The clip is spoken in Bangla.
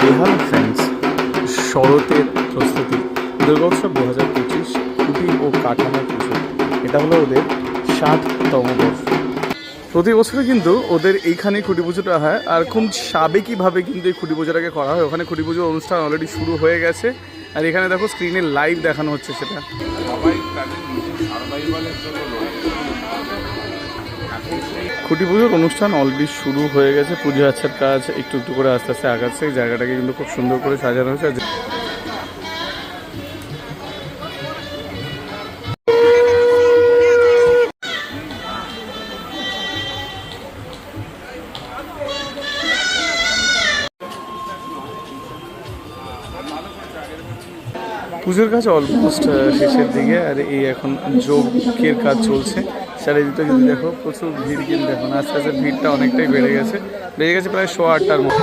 বেহাল ফ্রেন্ডস, শরতের প্রস্তুতি। দুর্গোৎসব দু হাজার পঁচিশ কুটি ও কাঠামো পুজো। এটা হলো ওদের ষাটতম বর্ষ। প্রতি বছরে কিন্তু ওদের এইখানে খুঁটি পুজোটা হয়, আর খুব সাবেকিভাবে কিন্তু এই খুঁটি পুজোটাকে করা হয়। ওখানে খুঁটি পুজোর অনুষ্ঠান অলরেডি শুরু হয়ে গেছে। আর এখানে দেখো স্ক্রিনে লাইভ দেখানো হচ্ছে সেটা। খুঁটি পুজোর অনুষ্ঠান অলরেডি শুরু হয়ে গেছে। পুজো আচ্ছার কাজ একটু একটু করে আস্তে আস্তে আগাচ্ছে। জায়গাটাকে কিন্তু খুব সুন্দর করে সাজানো হয়েছে। পুজোর কাজ অলমোস্ট শেষের দিকে, আর এই এখন যোগের কাজ চলছে। চারিদিকটা যদি দেখো, প্রচুর ভিড় কিন্তু দেখো আস্তে আস্তে ভিড়টা অনেকটাই বেড়ে গেছে। বেড়ে গেছে প্রায় শো আটটার মতো।